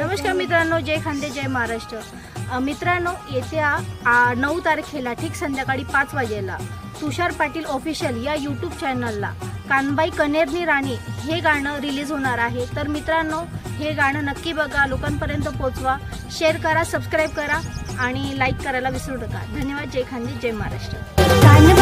नमस्कार मित्रांनो जय खांदे जय महाराष्ट्र. मित्रांनो येत्या नऊ तारखेला ठीक संध्याकाळी पाच वाजेला तुषार पाटील ऑफिशियल या यूट्यूब चॅनलला कानबाई कनेरनी राणी हे गाणं रिलीज होणार आहे. तर मित्रांनो हे गाणं नक्की बघा लोकांपर्यंत पोचवा शेअर करा सबस्क्राईब करा आणि लाईक करायला विसरू नका. धन्यवाद जय खांदे जय महाराष्ट्र.